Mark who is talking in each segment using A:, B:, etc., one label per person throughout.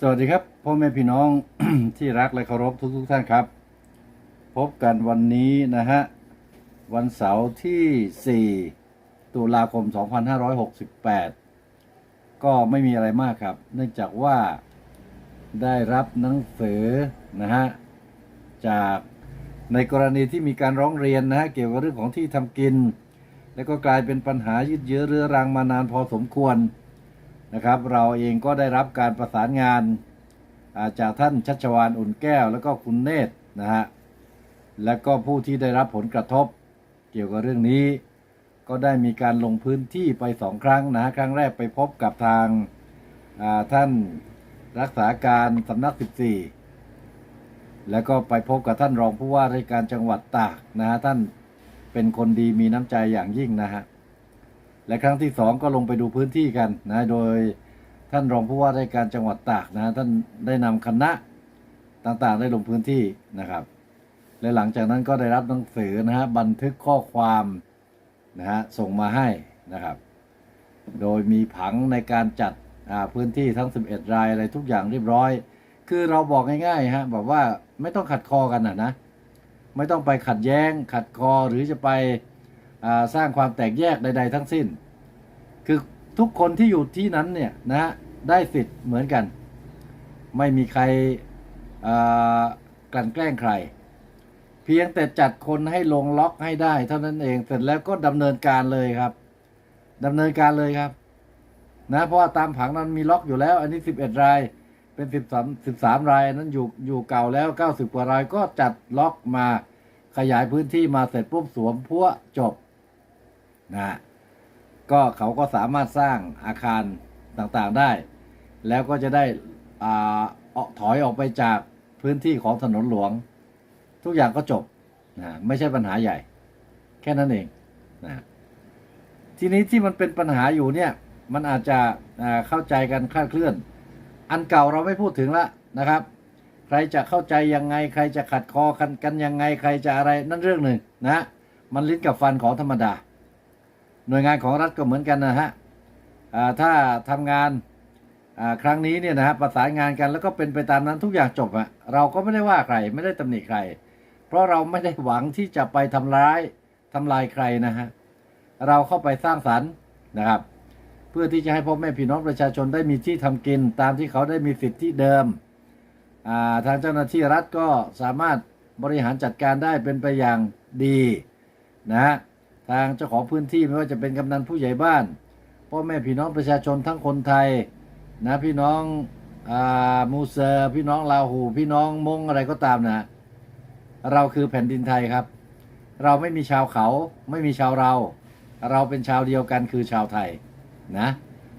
A: สวัสดีครับพ่อแม่พี่น้อง ที่รักและเคารพทุกทุกๆท่านครับ พบกันวันนี้นะฮะ วันเสาร์ที่ 4 ตุลาคม 2568 ก็ไม่มีอะไรมากครับ เนื่องจากว่าได้รับหนังสือนะฮะ จากในกรณีที่มีการร้องเรียนนะฮะ เกี่ยวกับเรื่องของที่ทำกิน แล้วก็กลายเป็นปัญหายืดเยื้อเรื้อรังมานานพอสมควร นะครับ เราเองก็ได้รับการประสานงานอาจากท่านชัชวานอุ่นแก้ว แล้วก็คุณเนตรนะฮะและก็ผู้ที่ได้รับผลกระทบ เกี่ยวกับเรื่องนี้ ก็ได้มีการลงพื้นที่ไปสองครั้งนะฮะครั้งแรกไปพบกับทางาท่านรักษาการสำนัก 14 แล้วก็ไปพบกับท่านรองผู้ว่าราชการจังหวัดตากนะฮะท่านเป็นคนดีมีน้ำใจอย่างยิ่งนะฮะ และครั้งที่สองก็ลงไปดูพื้นที่กันนะโดยท่านรองผู้ว่าราชการจังหวัดตากนะท่านได้นำคณะต่างๆ ได้ลงพื้นที่นะครับ และหลังจากนั้นก็ได้รับหนังสือนะฮะบันทึกข้อความนะฮะส่งมาให้นะครับ โดยมีผังในการจัดพื้นที่ทั้ง 11 รายอะไรทุกอย่างเรียบร้อย คือเราบอกง่ายๆฮะบอกว่าไม่ต้องขัดคอกันนะนะไม่ต้องไปขัดแย้งขัดคอหรือจะไป สร้างความแตกแยกใด ๆ ทั้งสิ้น คือทุกคนที่อยู่ที่นั้นเนี่ยนะได้สิทธิ์เหมือนกัน ไม่มีใครกลั่นแกล้งใคร เพียงแต่จัดคนให้ลงล็อกให้ได้ เท่านั้นเองเสร็จแล้วก็ดำเนินการเลยครับดำเนินการเลยครับนะเพราะว่าตามผังนั้นมีล็อกอยู่แล้ว อันนี้ 11 รายเป็น13 13 รายนนั้นอยู่อยู่เก่าแล้ว 90 กว่ารายก็จัดล็อกมาขยายพื้นที่มาเสร็จปุ๊บสวมพัวจบ นะก็เขาก็สามารถสร้างอาคารต่างๆได้ แล้วก็จะได้อ่าอกถอยออกไปจากพื้นที่ของถนนหลวง ทุกอย่างก็จบนะไม่ใช่ปัญหาใหญ่ แค่นั้นเองนะทีนี้ที่มันเป็นปัญหาอยู่เนี่ย มันอาจจะเข้าใจกันคลาดเคลื่อน อันเก่าเราไม่พูดถึงละนะครับ ใครจะเข้าใจยังไง ใครจะขัดคอกันกันยังไง ใครจะอะไรนั่นเรื่องหนึ่งนะ มันลิ้นกับฟันของธรรมดา หน่วยงานของรัฐก็เหมือนกันนะฮะถ้าทำงานครั้งนี้เนี่ยนะฮะประสานงานกันแล้วก็เป็นไปตามนั้นทุกอย่างจบอะเราก็ไม่ได้ว่าใครไม่ได้ตำหนิใคร เพราะเราไม่ได้หวังที่จะไปทำร้ายทำลายใครนะฮะเราเข้าไปสร้างสรรค์นะครับ เพื่อที่จะให้พ่อแม่พี่น้องประชาชนได้มีที่ทำกิน ตามที่เขาได้มีสิทธิเดิมทางเจ้าหน้าที่รัฐก็สามารถบริหารจัดการได้เป็นไปอย่างดีนะฮะ ทางเจ้าของพื้นที่ไม่ว่าจะเป็นกำนันผู้ใหญ่บ้านพ่อแม่พี่น้องประชาชนทั้งคนไทยนะพี่น้องอามูเซอร์พี่น้องลาหู พี่น้องมงอะไรก็ตามนะ เราคือแผ่นดินไทยครับ เราไม่มีชาวเขาไม่มีชาวเรา เราเป็นชาวเดียวกันคือชาวไทยนะ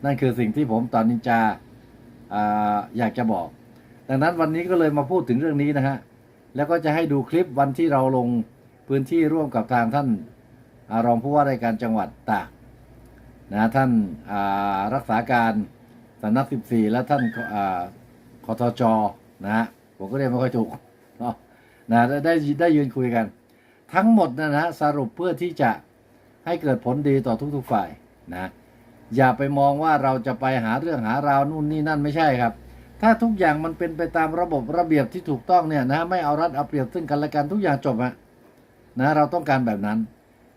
A: นั่นคือสิ่งที่ผมตอนนินจาอาอยากจะบอก ดังนั้นวันนี้ก็เลยมาพูดถึงเรื่องนี้นะฮะแล้วก็จะให้ดูคลิปวันที่เราลงพื้นที่ร่วมกับทางท่าน รองผู้ว่าราชการจังหวัดตากนะท่านารักษาการสำนัก 14 และท่านอ่าคอทจนะฮะผมก็เรียกไม่ค่อยถูกเนาะนะได้ได้ได้ยืนคุยกัน ทั้งหมดนะนะสรุปเพื่อที่จะให้เกิดผลดีต่อทุกๆฝ่ายนะอย่าไปมองว่าเราจะไปหาเรื่องหาราวนู่นนี่นั่นไม่ใช่ครับ ถ้าทุกอย่างมันเป็นไปตามระบบระเบียบที่ถูกต้องเนี่ยนะไม่เอารัดเอาเปรียบซึ่งกันและกันทุกอย่างจบอะนะเราต้องการแบบนั้น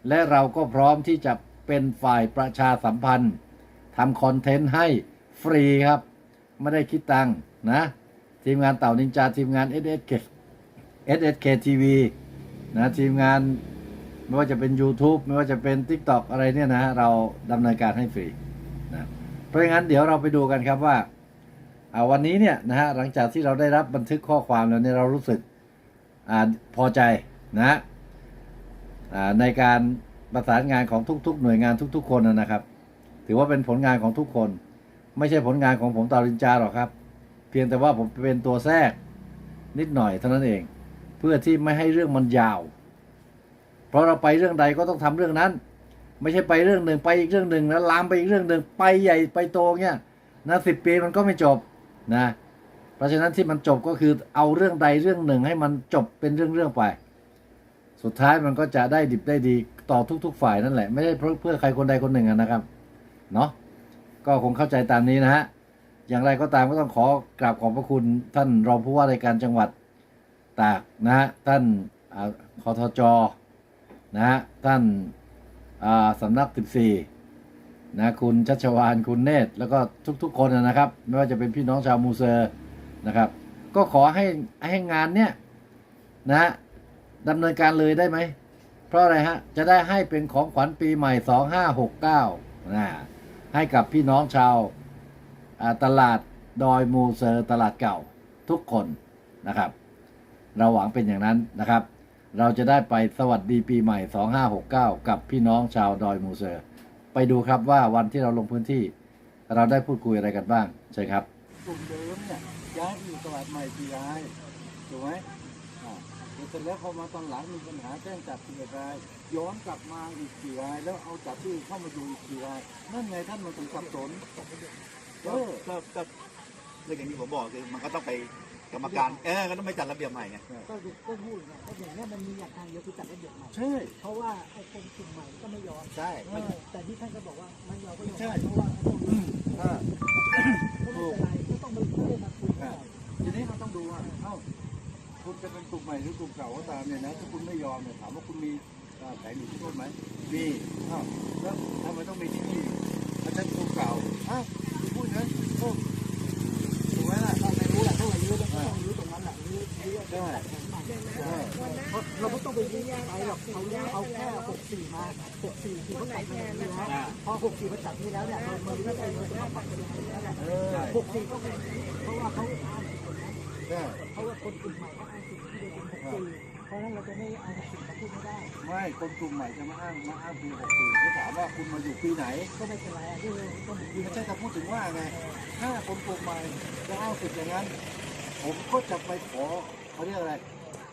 A: และเราก็พร้อมที่จะเป็นฝ่ายประชาสัมพันธ์ทำคอนเทนต์ให้ฟรีครับ ไม่ได้คิดตังค์นะ ทีมงานเต่านินจาทีมงาน SSK SSK TV นะทีมงานไม่ว่าจะเป็น YouTube ไม่ว่าจะเป็น TikTok อะไรเนี่ยนะ เราดำเนินการให้ฟรีนะเพราะงั้นเดี๋ยวเราไปดูกันครับว่าาวันนี้เนี่ยนะฮะหลังจากที่เราได้รับบันทึกข้อความแล้วเนี่ยเรารู้สึกอพอใจนะ ในการประสานงานของทุก ๆ หน่วยงานทุก ๆ คนนะครับ ถือว่าเป็นผลงานของทุกคน ไม่ใช่ผลงานของผมตาลินจาหรอกครับ เพียงแต่ว่าผมเป็นตัวแทรกนิดหน่อยเท่านั้นเอง เพื่อที่ไม่ให้เรื่องมันยาว เพราะเราไปเรื่องใดก็ต้องทำเรื่องนั้น ไม่ใช่ไปเรื่องหนึ่งไปอีกเรื่องหนึ่งแล้วลามไปอีกเรื่องหนึ่งไปใหญ่ไปโตเงี้ยนะสิบปีมันก็ไม่จบนะ เพราะฉะนั้นที่มันจบก็คือเอาเรื่องใดเรื่องหนึ่งให้มันจบเป็นเรื่องๆไป สุดท้ายมันก็จะได้ดิบได้ดีต่อทุก ๆ ฝ่ายนั่นแหละ ไม่ได้เพื่อเพื่อใครคนใดคนหนึ่งนะครับ เนาะก็คงเข้าใจตามนี้นะฮะ อย่างไรก็ตามก็ต้องขอกราบขอบพระคุณท่านรองผู้ว่าราชการจังหวัดตากนะฮะ ท่านอ่าคอทจนะฮะ ท่านอ่าสำนัก 14 นะ คุณชัชวาน คุณเนตร แล้วก็ทุกๆคนนะครับ ไม่ว่าจะเป็นพี่น้องชาวมูเซอร์นะครับ ก็ขอให้ให้งานเนี้ยนะฮะ ดำเนินการเลยได้ไหม เพราะอะไรฮะ จะได้ให้เป็นของขวัญปีใหม่ 2569นะให้กับพี่น้องชาวตลาดดอยมูเซอร์ตลาดเก่าทุกคนนะครับ เราหวังเป็นอย่างนั้นนะครับ เราจะได้ไปสวัสดีปีใหม่ 2569 กับพี่น้องชาวดอยมูเซอร์ไปดูครับว่าวันที่เราลงพื้นที่ เราได้พูดคุยอะไรกันบ้างใช่ครับ
B: กลุ่มเดิมเนี่ยย้ายไปอยู่ตลาดใหม่กี่รายถูกไหม เสร็จแล้วพอมาตอนหลังมีปัญหาแจ้งจับกี่ราย ย้อนกลับมาอีกกี่ราย แล้วเอาจับที่เข้ามาอยู่อีกกี่ราย นั่นไงท่านมันถึงสับสนเอ
C: ก็
B: อ
C: ก็ก็เรื่องอย่างที่ผมบอกคือมันก็ต้องไปกรรมการ เออก็ต้องไปจัดระเบียบใหม่ไง
D: ก็ก็พูดไงก็อย่างนี้ยมันมีอย่างทางเดียวคือจัดระเบียบใหม่
B: ใช่
D: เพราะว่าไอ้คนกลุ่มใหม่ก็ไม่ยอม
C: ใช่
D: เออแต่ที่ท่านก็บอกว่าไม่ยอมก็ยอม
B: ใช่
D: เพราะว่าเขาต้อง
B: อืมอ่า
D: ไม่เป็นไรก็ต้องมาคุยมาคุยกัน
B: ทีนี้เราต้องดูว่า เอ้า คุณจะเป็นกลุ่มใหม่หรือกลุ่มเก่าก็ตามเนี่ยนะถ้าคุณไม่ยอมเนี่ยถามว่าคุณมีอ่าแผนอยู่ที่นู่นไหมมีเอ้าแล้วทำไมต้องมีที่นี่อาจารย์กลุ่มเก่าอ้าวคุณพูดงั้นโอ้ถูกไหมล่ะ
D: เราไม่รู้แหละเท่าไหร่รู้แล้วก็ต้องรู้ตรงนั้นแหละรู้รู้ว่า
B: ใช่
D: จัดแผนใหม่
B: ใช่
D: เราไม่ต้องไปยุ่งไปหรอกเขาเอาแค่หกสี่มาหกสี่คือเขาจัดมาอย่างนี้แล้วพอหกสี่มาจัดนี่แล้วเนี่ยมันมันก็เป็นมันต้องปรับเป็นอย่างนี้แล้วแหละหกสี่ก็เป็นเพราะว่าเขา เพราะว่าคนกลุ่มใหม่เขาอ้างสิ่งที่เดียวเป็นหกสี่เพราะฉะนั้นเราจะไม่เอาหกสี่มาพูดไม่ได้
B: ไม่คนกลุ่มใหม่จะมาอ้างมาอ้างปีหกสี่เขาถามว่าคุณมาอยู่ปีไหน
D: ก็ไม่เป็นไรอะที่ก็เหมือน
B: คือไม่ใช่จะพูดถึงว่าไงถ้าคนกลุ่มใหม่จะอ้างสิทธิ์อย่างนั้น ผมก็จะไปขอเขาเรียกอะไร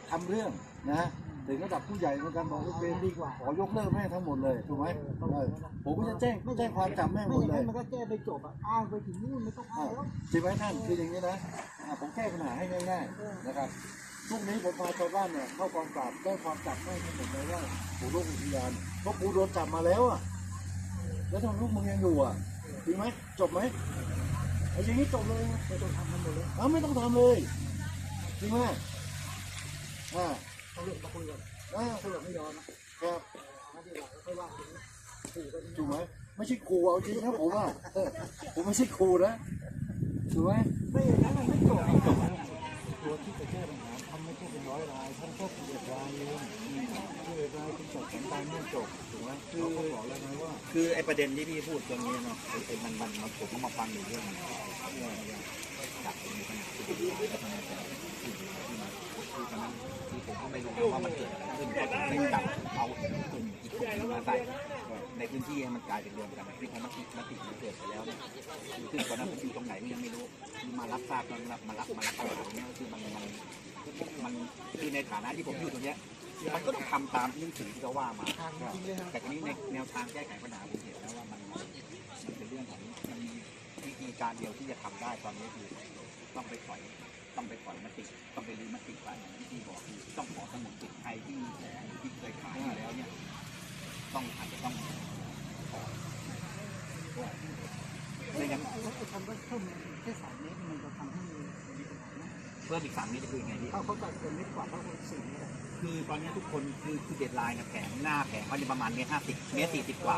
B: ทำเรื่องนะ ถึงระดับผู้ใหญ่ในการบอกว่าเป็นดีกว่าขอยกเลิกแม่งทั้งหมดเลยถูกไหมเออผมก็จะแจ้งแจ้งความจับแม่ง
D: ไม่
B: หม
D: อ
B: ด
D: ย่าง
B: เล
D: นั้
B: ย
D: นมันก็แก้ไปจบอะอ้างไปถึงนู่นไม่ต้องอ้างแล้ว
B: จริงไหมท่านคืออย่างนี้นะอ่าผมแก้ปัญหาให้ง่าย ๆ นะครับพรุ่งนี้ผมพาชาวบ้านเนี่ยเข้ากองปราบแจ้งความจับแม่งทั้งหมดเลยว่าผู้ร่วมอุทยานเพราะกูโดนจับมาแล้วอะแล้วทำไมลูกมึงยังอยู่อะจริงไหมจบไหมไอ้อย่างนี้จบเลย
D: ไม่ต้องทำมันหมดเลย
B: เอาไม่ต้องทำเลยจริงไหมอ่า
D: เอาเรื่องมาคุยกัน
B: อ่า
D: ถ้าเราไม่ยอมนะครับมาดีกว่าค่อยว่ากันขู่กัน
B: ถูกไหมไม่ใช่ครูเอาจริงนะผมอะเออผมไม่ใช่ครูนะถูกไหม
D: ไม่อย่างนั้นมันไม่จบ
B: ตัวที่จะแก้ปัญหาทำไม่ใช่เป็นร้อยรายท่านก็เกิดรายเองเกิดรายคุณจบสองตายไม่จบถูกไหมคือเขาบอกแล้วไงว่า
C: คือไอ้ประเด็นที่พี่พูดตรงนี้เนาะไอ้ไอ้มันมันมันผมก็มาฟังอยู่เรื่องนึงจับมีปัญหาที่ที่มันที่ตอนนั้น รงว่ามันเกิดอะไรขึ้นก็ไม่จับเอากลุ่มอีกกลุ่มนึงมาใส่ในพื้นที่ให้มันกลายเป็นเรวมกันที่พอมติดมติดมันเกิดไปแล้วเนี่ยคือตอนนั้นผมอยู่ตรงไหนก็ยังไม่รู้มารับทราบมารับมารับมารับปัญหาเนี่ยคือมันมันมันคือในฐานะที่ผมอยู่ตรงเนี้ยมันก็ต้องทำตามที่หนังสือที่เขาว่ามา แต่ทีนี้ในแนวทางแก้ไขปัญหาผมเห็นแล้วว่ามันมันเป็นเรื่องของมันมีวิธีการเดียวที่จะทำได้ตอนนี้คือต้องไปถอย ต้องไปถอนมติต้องไปรื้อมติไปอย่างที่พี่บอกคือต้องขอสมุดติดไทยที่มีแผลที่เคยขายมาแล้วเนี่ย ต้องอาจจะต้องขอไม่งั้น
D: แล้วไอ้คำว่าเพิ่มแค่สามเมตรมันจะทำให้มีปัญหาไหม
C: เพิ่มอีกสามนิดจะคือยังไงพี่
D: เขาเขาตัดเป็นเมตรกว่าเขาคนสี่เมตร
C: คือตอนนี้ทุกคนคือคือเด็ดไลน์นะแผงหน้าแผงเขาจะประมาณเมตรห้าสิบเมตรสี่สิบกว่า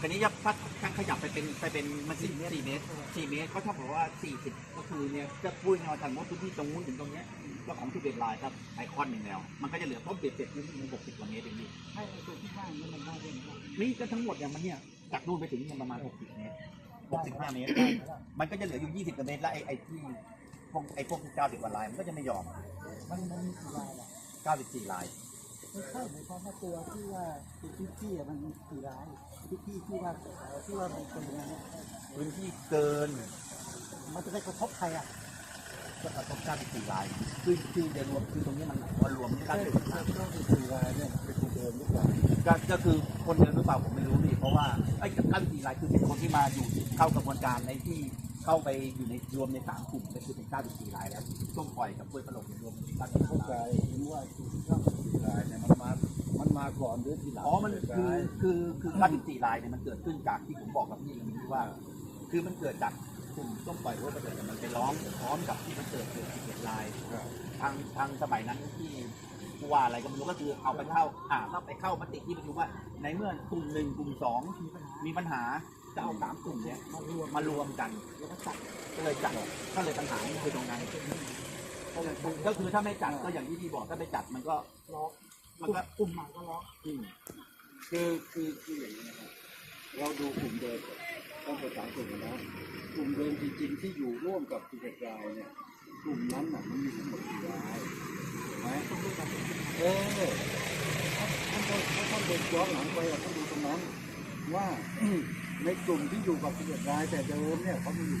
C: ทีนี้ถ้าถ้าขยับไปเป็นไปเป็นมันสี่สี่เมตรสี่เมตรก็เท่ากับว่าสี่สิบก็คือเนี่ยจะพูดง่ายๆว่าทางว่าพื้นที่ตรงนู้นถึงตรงเนี้ยก็ของที่เป็นลายครับไอคอนหนึ่งแล้วมันก็จะเหลือต้นเบ็ดเสร็จนี่มันหกสิบกว่าเมตรเองนี่
D: ให้ไอ้ตัวที่ว่างนี่มันได้ด้วยไหม
C: นี่ก็ทั้งหมดเนี่ยมันเนี่ยจากนู่นไปถึงเนี่ยประมาณหกสิบเมตรหกสิบห้าเมตรมันก็จะเหลืออยู่ยี่สิบกว่าเมตรแล้วไอไอที่พวกไอพวกเก้าสิบกว่าลายมันก็จะไม่ยอม
D: มันมันมีกี่ลายล่ะ
C: เก้าสิบสี่ลาย
D: ไม่ใช่หมายความว่าตัวที่ว่าตัวที่พี่อะมันมีกี่ลายที่พี่ที่ว่าที่ว่ามันเป็นอย่างนี้ย
C: พื้นที่เกิน
D: มันจะไปกระทบใครอะ
C: ก็ต้องเก้าสิบสี่ลายคือคือเดี๋ยวรวมคือตรงนี้มันมันรวมเก้าสิบสี่ลาย
B: ต้องมีสี่รายเนี่ยเป็นคนเดิมหรือเปล่า
C: ก็ก็คือคนเดินหรือเปล่าผมไม่รู้พี่เพราะว่าไอ้เก้าสิบสี่รายคือเป็นคนที่มาอยู่เข้ากระบวนการในที่เข้าไปอยู่ในรวมในสามกลุ่มก็คือเป็นเก้าสิบสี่รายแล้วต้มปล่อยกับกล้วยประหลกรวมเป็นเก้าสิบ
B: เข้า
C: สี่
B: ใจ
C: ราย
B: ถึงว่าถูกต้องสี่รายเนี่ยมันมามันมาก่อนหรือทีหลัง
C: อ๋อมันคือคือคือเก้าสิบสี่รายเนี่ยมันเกิดขึ้นจากที่ผมบอกกับพี่อย่างนี้ว่า คือมันเกิดจาก กลุ่มต้องปล่อยว่าประเสริฐมันไปร้องพร้อมกับที่ประเสริฐเกิดเหตุลายทางทางสมัยนั้นที่ผู้ว่าอะไรก็ไม่รู้ก็คือเอาไปเข้าอ่าเข้าไปเข้ามติที่ประชุมว่า ในเมื่อกลุ่มหนึ่งกลุ่มสองมีปัญหาจะเอาสามกลุ่มเนี้ยมารวมมารวมกันแล้วก็จัดก็เลยจัดก็เลยปัญหาคือตรงนั้นก็คือถ้าไม่จัดก็อย่างที่พี่บอกถ้าไม่จัดมันก็
D: ล็อก
C: มันก็
D: กลุ่มใหม่ก็ล็อก
C: อืม
B: คือคือคืออย่างนี้นะครับเราดูกลุ่มเดิมก่อน ต้องประสานกลุ่มกันะกลุ่มเดิมจริงๆที่อยู่ร่วมกับกิจการเนี่ยกลุ่มนั้นน่ะมันมีทั้งหมดกี่รายถูกไหมเออท่านท่านท่านท่านเดินย้อนหลังไปอะท่านดูตรงนั้นว่าในกลุ่มที่อยู่กับสิบเอ็ดรายแต่เดิมเนี่ยเขามีอยู่